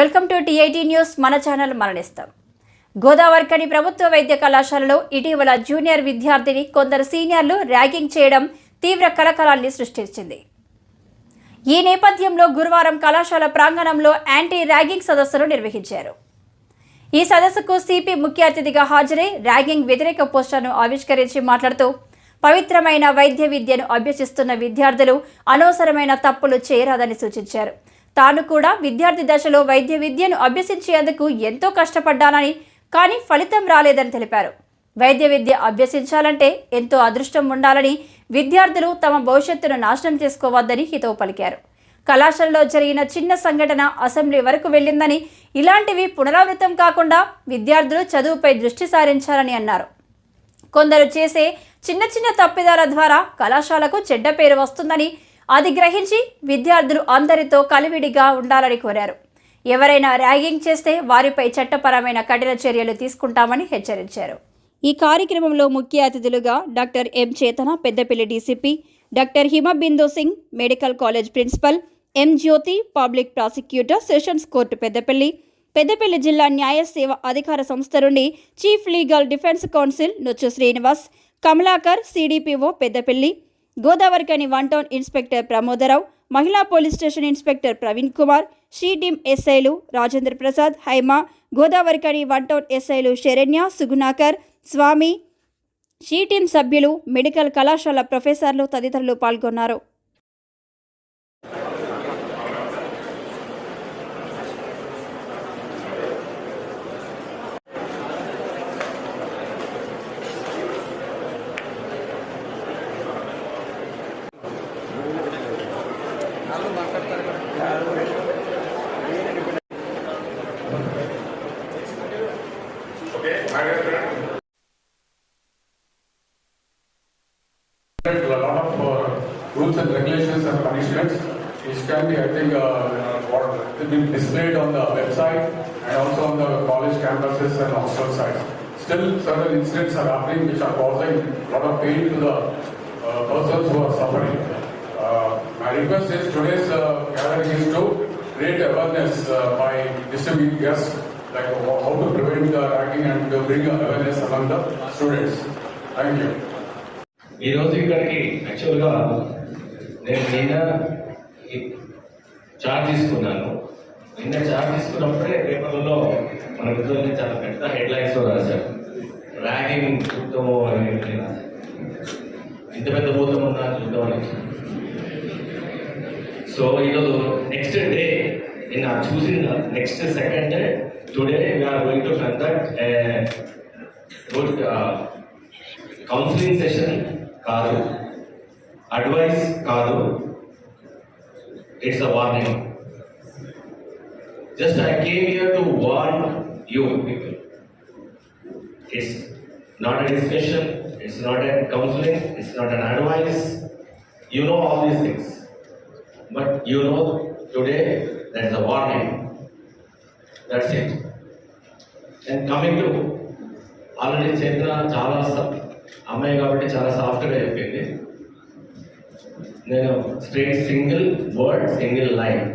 Welcome to TIT news. మన channel మరణిస్తాం. గోదావరికని ప్రభుత్వ వైద్య కళాశాలలో ఇటీవల జూనియర్ విద్యార్థిని కొందరు సీనియర్లు ర్యాగింగ్ చేయడం తీవ్ర కలకలాన్ని సృష్టించింది. ఈ నేపథ్యంలో గురువారం కళాశాల ప్రాంగణంలో యాంటీ ర్యాగింగ్ సదస్సును నిర్వహించారు. ఈ సదస్సుకు సిపి ముఖ్య అతిథిగా హాజరై ర్యాగింగ్ వ్యతిరేక పోస్టర్ను ఆవిష్కరించి మాట్లాడుతూ పవిత్రమైన వైద్య విద్యను అభ్యసిస్తున్న విద్యార్థులు అనవసరమైన తప్పులు చేయరాదని సూచించారు. తాను కూడా విద్యార్థి దశలో వైద్య విద్యను అభ్యసించేందుకు ఎంతో కష్టపడ్డానని కానీ ఫలితం రాలేదని తెలిపారు. వైద్య విద్య అభ్యసించాలంటే ఎంతో అదృష్టం ఉండాలని విద్యార్థులు తమ భవిష్యత్తును నాశనం చేసుకోవద్దని హితవు పలికారు. కళాశాలలో జరిగిన చిన్న సంఘటన అసెంబ్లీ వరకు వెళ్ళిందని ఇలాంటివి పునరావృతం కాకుండా విద్యార్థులు చదువుపై దృష్టి సారించాలని అన్నారు. కొందరు చేసే చిన్న చిన్న తప్పిదాల ద్వారా కళాశాలకు చెడ్డ పేరు వస్తుందని అది గ్రహించి విద్యార్థులు అందరితో కలివిడిగా ఉండాలని కోరారు. ఎవరైనా ర్యాగింగ్ చేస్తే వారిపై చట్టపరమైన కఠిన చర్యలు తీసుకుంటామని హెచ్చరించారు. ఈ కార్యక్రమంలో ముఖ్య అతిథులుగా doctor M Chetana Peddapalli DCP doctor Himabindu Singh medical college principal M Jyothi public prosecutor sessions court Peddapalli Peddapalli జిల్లా న్యాయ సేవ అధికార సంస్థ నుండి chief legal defence counsel నొచ్చు Srinivas Kamalakar CDPO Peddapalli Godavarikhani one town inspector Pramodarao మహిళా police station inspector Praveen Kumar she team ఎస్ఐలు Rajendra Prasad Haima Godavarikhani one town ఎస్ఐలు Saranya Sugunakar Swamy she team సభ్యులు మెడికల్ కళాశాల ప్రొఫెసర్లు తదితరులు పాల్గొన్నారు. A lot of rules and regulations and punishments, which can be, I think, been displayed on the website and also on the college campuses and hostel sites. Still, certain incidents are happening which are causing a lot of pain to the uh, persons who are suffering. My request is today's uh, gathering is to create awareness uh, by distributing guests, like how how to prevent the ragging and to bring awareness among the students. Thank you. ఈ రోజు ఇక్కడికి యాక్చువల్గా నేను నిన్న charge తీసుకున్నాను నిన్న charge తీసుకున్నప్పుడే పేపర్లలో మన విద్యార్థులు చాలా పెద్ద హెడ్లైన్స్లో రాశారు ర్యాగింగ్ చూద్దాము అని రాశారు. ఇంత పెద్ద భూతం ఉందా చూద్దామని సో ఈరోజు నెక్స్ట్ డే నిన్న చూసిన next second day today we're going to conduct good counselling session కాదు అడ్వైస్ కాదు it's a warning just I came here to warn you people it's not a discussion it's not a counselling it's not an advice you know all these things but you know today that the a warning that's it and coming to already చేసిన చాలా అమ్మాయి కాబట్టి చాలా సాఫ్ట్గా చెప్పింది. నేను straight single word single line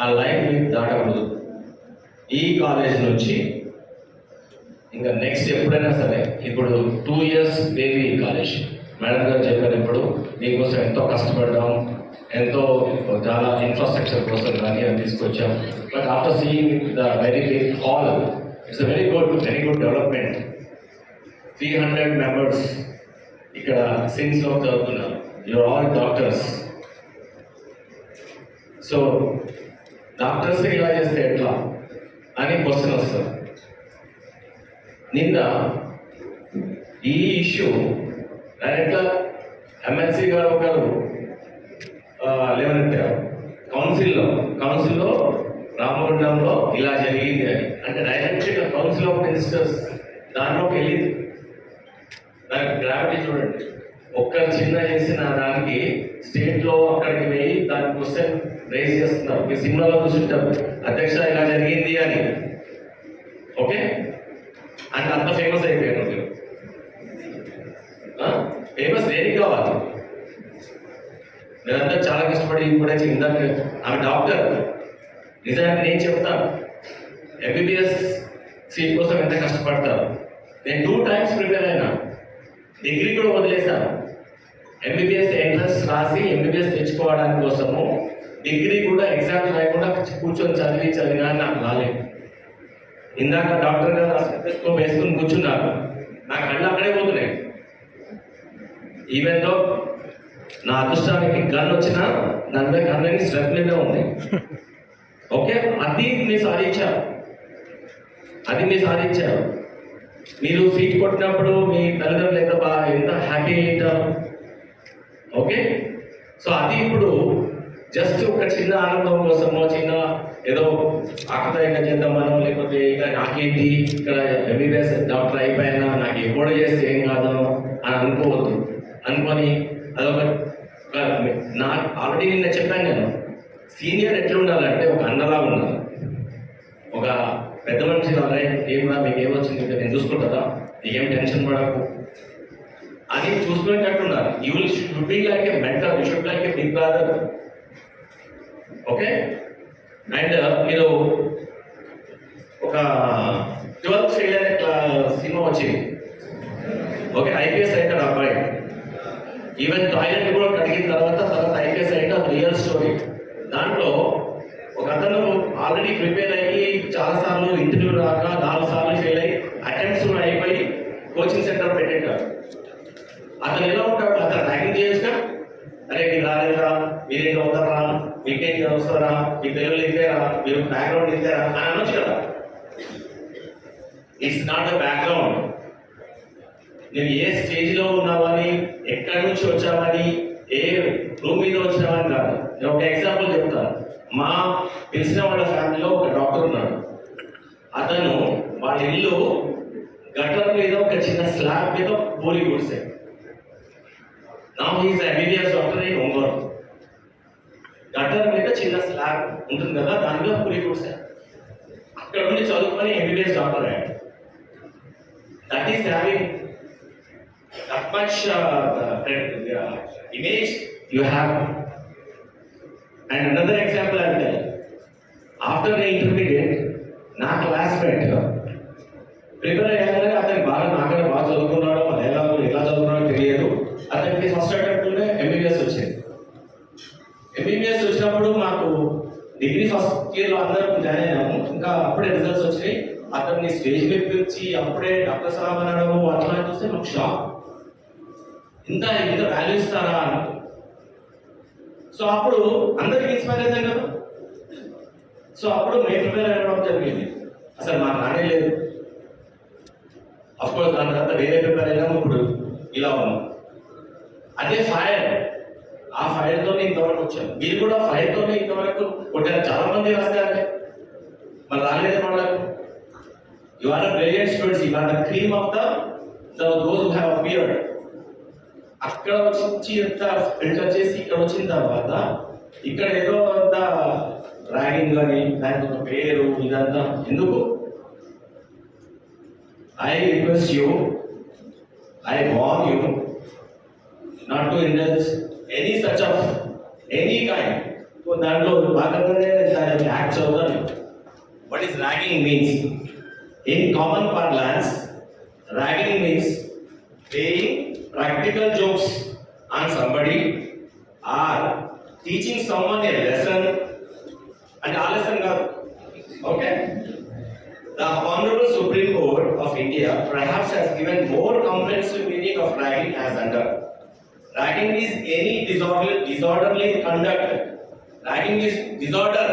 ఆ line మీకు దాటకూడదు. ఈ కాలేజ్ నుంచి ఇంకా నెక్స్ట్ ఎప్పుడైనా సరే ఇప్పుడు two years baby college madam గారు చెప్పారు ఇప్పుడు నీకోసం ఎంతో కష్టపడ్డాం ఎంతో చాలా ఇన్ఫ్రాస్ట్రక్చర్ కోసం కానీ అది తీసుకొచ్చాం. But after seeing the very big hall it's a very good very good development three hundred members ఇక్కడ సిన్స్లో చదువుతున్నారు. You are all doctors so doctors ఇలా చేస్తే ఎట్లా? అని క్వశ్చన్ వస్తుంది. నిన్న ఈ ఇష్యూ డైరెక్ట్గా ఎమ్మెల్సీ గారు ఒకరు లేవనెత్తారు. కౌన్సిల్లో కౌన్సిల్లో రామగుండంలో ఇలా జరిగింది అని అంటే డైరెక్ట్గా కౌన్సిల్ ఆఫ్ మినిస్టర్స్ దానిలోకి వెళ్ళింది. దానికి గ్రావిటీ చూడండి. ఒక్క చిన్న చేసిన దానికి స్టేట్లో అక్కడికి వెళ్ళి దాని క్వశ్చన్ రేజ్ చేస్తున్నారు. మీ సినిమాలో చూసింటారు. అధ్యక్ష ఇలా జరిగింది అని. ఓకే అంటే అంత ఫేమస్ అయిపోయారు మీరు ఫేమస్ దేనికి కావాలి? మీరంతా చాలా కష్టపడి కూడా ఇందాక ఆమె డాక్టర్. నిజానికి నేను చెప్తాను. ఎంబీబీఎస్ సీట్ కోసం ఎంత కష్టపడతారు? నేను టూ టైమ్స్ ప్రిపేర్ అయినా డిగ్రీ కూడా వదిలేశాను. ఎంబీబీఎస్ ఎంట్రన్స్ రాసి ఎంబీబీఎస్ తెచ్చుకోవడానికి కోసము డిగ్రీ కూడా ఎగ్జామ్స్ రాయకుండా కూర్చొని చదివి చదివినా నాకు రాలేదు. ఇందాక డాక్టర్ గారు స్టెథోస్కోప్ వేసుకుని కూర్చున్నారు. నా కళ్ళు అక్కడే పోతున్నాయి. ఈవెన్ దో నా అదృష్టానికి గన్ వచ్చినా నన్ను మీద గన్ ఉంది. ఓకే? అది మీరు సాధించారు. అది మీరు సాధించారు. మీరు సీట్ కొట్టినప్పుడు మీ తల్లిదండ్రులు ఎంత బాగా ఎంత హ్యాపీ అయ్యారు ఓకే? సో అది ఇప్పుడు జస్ట్ ఒక చిన్న ఆనందం కోసమో చిన్న ఏదో ఆకతాయిగా చేద్దామనో లేకపోతే ఇక నాకేంటి? ఇక్కడ ఎంబీబీఎస్ డాక్టర్ అయిపోయినా? నాకు ఎప్పుడు చేస్తే ఏం కాదు అని అనుకోవద్దు. అనుకొని అదొక నా ఆల్రెడీ నిన్న చెప్పాను నేను. సీనియర్ ఎట్లా ఉండాలంటే ఒక అన్నలా ఉండాలి. ఒక పెద్ద మనిషి లాగా ఏమన్నా మీకు ఏమొచ్చింది నేను చూసుకుంటుందా ఏం టెన్షన్ పడకు. అని చూసుకునేటట్టు ఉండాలి. You should be like a mentor you should like a big brother okay and మీరు ఒక ట్వెల్త్ ఫెయిల్ అయిన క్లాస్ ఈవెన్ టాయిలెట్ కూడా కడిగిన తర్వాత తర్వాత ఐపీఎస్ అయితే అది రియల్ స్టోరీ దాంట్లో ఒక అతను ఆల్రెడీ ప్రిపేర్ అయ్యి చాలా సార్లు ఇంటర్వ్యూ రాక నాలుగు సార్లు ఫెయిల్ అయ్యి అటెంప్ట్స్ కూడా అయిపోయి కోచింగ్ సెంటర్ పెట్టేటాడు అతను ఎలా ఉంటాడు? అతను ర్యాగింగ్ చేయొచ్చుగా? అరే మీరు రాలేదురా మీరేం అవుతారా మీకేం వస్తారా మీ పిల్లలు ఇంతేరా? మీరు బ్యాక్గ్రౌండ్ ఇంతేరా? అని అనొచ్చు కదా. ఇట్స్ నాట్ అ బ్యాక్గ్రౌండ్ నువ్వు ఏ స్టేజ్లో ఉన్నావని ఎక్కడి నుంచి వచ్చావని ఏ రూమ్ మీద వచ్చినావని కాదు. నేను ఒక ఎగ్జాంపుల్ చెప్తాను మా తెలిసిన వాళ్ళ ఫ్యామిలీలో ఒక డాక్టర్ ఉన్నాడు. అతను వాళ్ళ ఇల్లు గటర్ మీద ఒక చిన్న స్లాబ్ మీద పోలి గుడిసే నా he's MBBS doctor in Ongole gutter మీద చిన్న స్లాబ్ ఉంటుంది కదా దానిలో పూలి గుడిసే అక్కడ నుండి చదువుకొని ఎంబీబీఎస్ డాక్టర్ అయ్యాడు. That is having that much uh, uh, image you have. And another example I will tell. After the intermediate, నా క్లాస్మేట్ ప్రిపేర్ అయ్యాక అతను బాగా నాకన్నా బాగా చదువుకున్నాడు అది ఎలా ఎలా చదువుకున్నాడో తెలియదు. అతనికి ఫస్ట్ అటెంప్ట్లోనే ఎంబీబీఎస్ వచ్చింది. ఎంబీబీఎస్ వచ్చినప్పుడు మాకు డిగ్రీ ఫస్ట్ ఇయర్లో అందరం జాయిన్ అయినాము. ఇంకా అప్పుడే రిజల్ట్స్ వచ్చినాయి. అతన్ని స్టేజ్ మీద పిలిచి అప్పుడే డాక్టర్ సలాం అనడము అట్లా చూస్తే మాకు షాక్ ఇంత ఇంత వాల్యూ ఇస్తారా అని సో అప్పుడు అందరికి ఇన్స్పైర్ అవుతాం కదా. సో అప్పుడు మేము ప్రిపేర్ అవ్వడం జరిగింది. అసలు మా నానే లేదు. అఫ్కోర్స్ దాని తర్వాత వేరే ప్రిపేర్ అయినాము ఇప్పుడు. ఇలా ఉన్నాం. అదే ఫైర్ ఆ ఫైర్తోనే ఇంతవరకు వచ్చాం. మీరు కూడా ఫైర్తోనే ఇంతవరకు కొట్టారు. చాలా మంది రాస్తారే మరి రాలేదే వాళ్ళకు. ఇవాళ బ్రిలియంట్ స్టూడెంట్స్ ఇవాళ cream of the those have appeared అక్కడ వచ్చి ఎంత ఫిల్టర్ చేసి ఇక్కడ వచ్చిన తర్వాత ఇక్కడ ఏదో అంత ర్యాగింగ్ కానీ దానికి ఒక పేరు ఇదంతా ఎందుకు? I request you I warn you not to indulge any such of any kind దాంట్లో భాగంగానే దాని యాక్ట్ చదువుతాను what is ragging means in common parlance ragging means paying practical jokes on somebody or teaching someone a lesson. And lesson కాదు okay? The honorable supreme court of india perhaps has given more comprehensive meaning of ragging as under. Ragging is any disorderly, disorderly conduct. Ragging is disorder.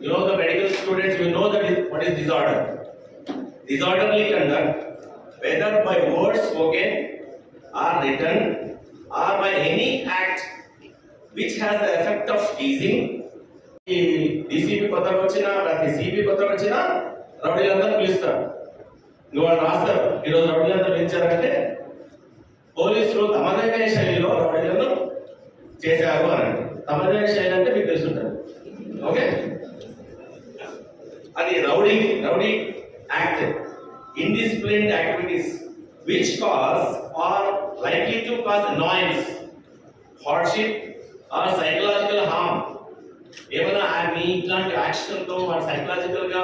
You know the medical students you know that what is disorder. Disorderly conduct whether by words spoken or written or by any act which has the effect of teasing ఈ DCP కొత్తగా వచ్చిన ప్రతి CP కొత్తగా వచ్చిన రౌడీలందరూ పిలుస్తారు. నువ్వు వాళ్ళు రాస్తారు. ఈరోజు రౌడీలందరూ పిలిచారంటే పోలీసులు తమదైన శైలిలో రౌడీలను చేశారు అని తమదైన శైలి అంటే మీకు తెలుసుంటారు. ఓకే? అది rowdy rowdy act. indisciplined activities which cause or likely to cause annoyance, hardship or psychological harm ఏమైనా ఆ మీ అని ఇట్లాంటి యాక్షన్తో వాడు సైకలాజికల్ గా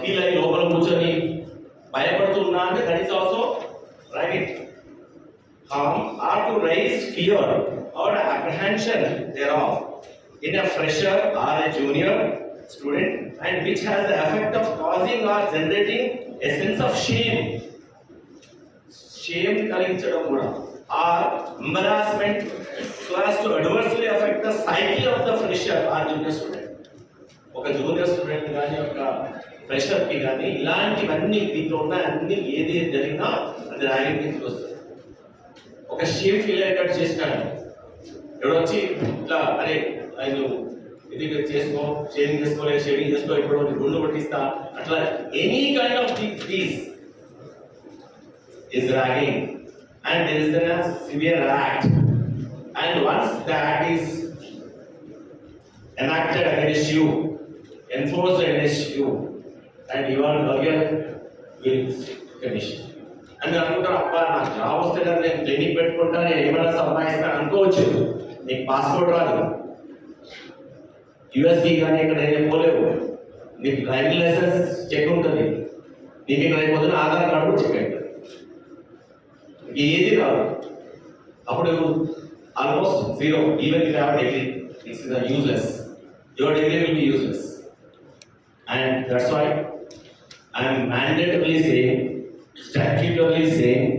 ఫీల్ అయ్యి లోపల కూర్చొని భయపడుతున్నా అంటే that is also right harm are to raise fear or apprehension thereof in a fresher or a junior student and which has the effect of causing or generating a of shame shame కలిగించడం కూడా. Or embarrassment so as to adversely effect the cycle of the fresher or junior student ఒక junior student కానీ ఒక ఫ్రెషర్కి కానీ ఇలాంటివన్నీ దీంట్లో ఉన్న అన్ని ఏది జరిగినా అది ర్యాగింగ్ కిందకి వస్తుంది. ఒక షేమ్ ఫీల్ అయ్యేటట్టు చేసినాడు. ఎవడొచ్చి ఇట్లా అరే ఆయన ఎదుగు చేసుకో షేవింగ్ చేసుకోలేదు షేవింగ్ చేసుకో ఇప్పుడు నీ గుండు పట్టిస్తా అట్లా any kind of thing please is ragging and is there severe act and once that is enacted against you enforce against you and your lover will condition అని నేను అనుకుంటాను అప్ప జాబ్ వస్తే నేను క్లినిక్ పెట్టుకుంటా నేను ఏమైనా సంపాదిస్తాను అనుకోవచ్చు. నీకు పాస్పోర్ట్ రాదు. యుఎస్కి కానీ ఇక్కడ ఏం పోలేవు. నీకు డ్రైవింగ్ లైసెన్స్ చెక్ ఉంటుంది. నీకు ఇక్కడ అయిపోతుంది ఆధార్ కార్డు కూడా చెక్ అవుతుంది ఏది రాదు. అప్పుడు almost zero even if have degree it's useless your degree will be useless and that's why I'm mandatory saying statutory saying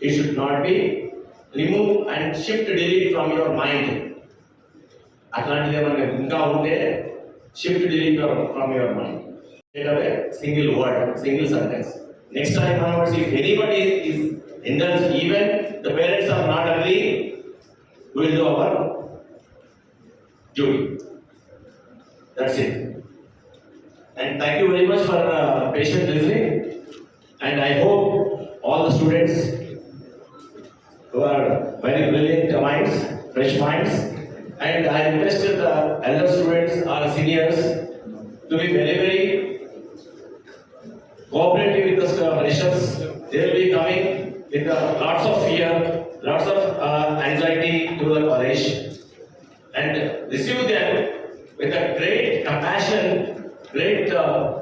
it should not be remove and shift delete from your mind అట్లాంటిది ఏమన్నా ఇంకా ఉంటే shift delete from your mind away single word, single sentence. Next time onwards, if anybody is indulged, even the parents are not agreeing, we will do our duty. That's it. And thank you very much for uh, patient listening. And I hope all the students who are very brilliant minds, fresh minds, and I requested the elder students or seniors to be very, very cooperative with the freshers. They will be coming with lots of fear, lots of uh, anxiety to the college, and receive them with a great compassion, great uh,